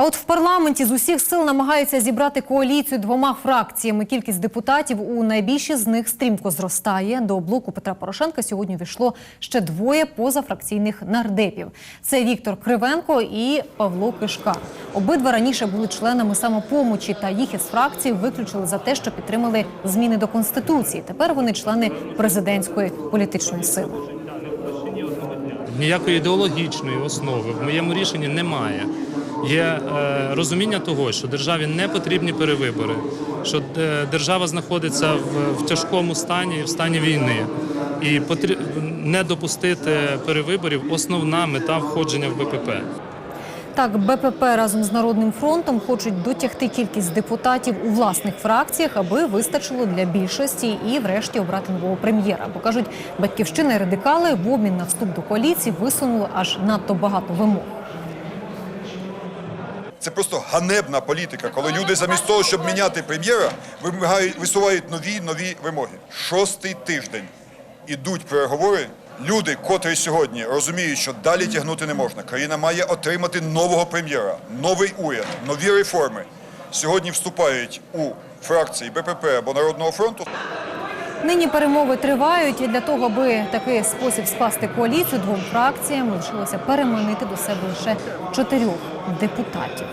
А от в парламенті з усіх сил намагаються зібрати коаліцію двома фракціями. Кількість депутатів у найбільші з них стрімко зростає. До блоку Петра Порошенка сьогодні війшло ще двоє позафракційних нардепів. Це Віктор Кривенко і Павло Кишка. Обидва раніше були членами самопомочі, та їх із фракції виключили за те, що підтримали зміни до конституції. Тепер вони члени президентської політичної сили. Ніякої ідеологічної основи в моєму рішенні немає. Є е, розуміння того, що державі не потрібні перевибори, що е, держава знаходиться в, в тяжкому стані, в стані війни, і потріб не допустити перевиборів основна мета входження в БПП. Так, БПП разом з Народним фронтом хочуть дотягти кількість депутатів у власних фракціях, аби вистачило для більшості і, врешті, обрати нового прем'єра. Бо кажуть, батьківщина і радикали в обмін на вступ до коаліції висунули аж надто багато вимог. Це просто ганебна політика, коли люди замість того, щоб міняти прем'єра, вимагають, висувають нові нові вимоги. Шостий тиждень ідуть переговори. Люди, котрі сьогодні розуміють, що далі тягнути не можна. Країна має отримати нового прем'єра, новий уряд, нові реформи. Сьогодні вступають у фракції БПП або Народного фронту. Нині перемови тривають, і для того, аби такий спосіб скласти коаліцію двом фракціям, лишилося переманити до себе лише чотирьох депутатів.